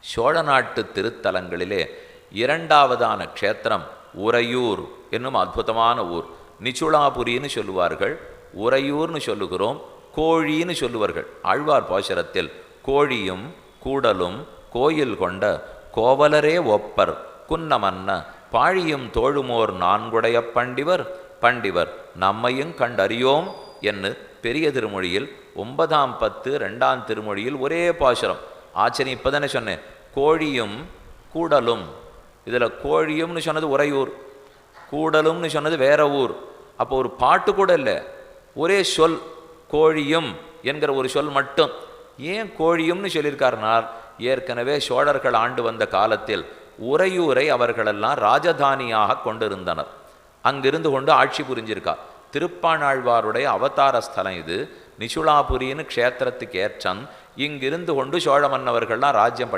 சோழ நாட்டு திருத்தலங்களிலே இரண்டாவதான க்ஷேத்திரம் உறையூர் என்னும் அற்புதமான ஊர். நிச்சுளாபுரின்னு சொல்லுவார்கள் உறையூர்னு சொல்லுகிறோம் கோழின்னு சொல்லுவார்கள். ஆழ்வார் பாசுரத்தில் கோழியும் கூடலும் கோயில் கொண்ட கோவலரே ஒப்பர் குன்னமன்ன பாழியும் தோழுமோர் நான்குடைய பண்டிவர் பண்டிவர் நம்மையும் கண்டறியோம் என்று பெரிய திருமொழியில் ஒன்பதாம் பத்து ரெண்டாம் திருமொழியில் ஒரே பாசுரம். ஆச்சரியம் இப்போ தானே சொன்னேன். கோழியும் கூடலும். இதில் கோழியும்னு சொன்னது உறையூர். கூடலும்னு சொன்னது வேற ஊர். அப்போ ஒரு பாட்டு கூட இல்லை. ஒரே சொல் கோழியும் என்கிற ஒரு சொல் மட்டும். ஏன் கோழியும்னு சொல்லியிருக்காருனால் ஏற்கனவே சோழர்கள் ஆண்டு வந்த காலத்தில் உறையூரை அவர்களெல்லாம் ராஜதானியாக கொண்டிருந்தனர். அங்கிருந்து கொண்டு ஆட்சி புரிஞ்சிருக்கார் திருப்பாணாழ்வாருடைய அவதார ஸ்தலம் இது. நிசுலாபுரின்னு க்ஷேத்திரத்துக்கு ஏற்றம் இங்கிருந்து கொண்டு சோழ மன்னவர்கள்லாம் ராஜ்யம்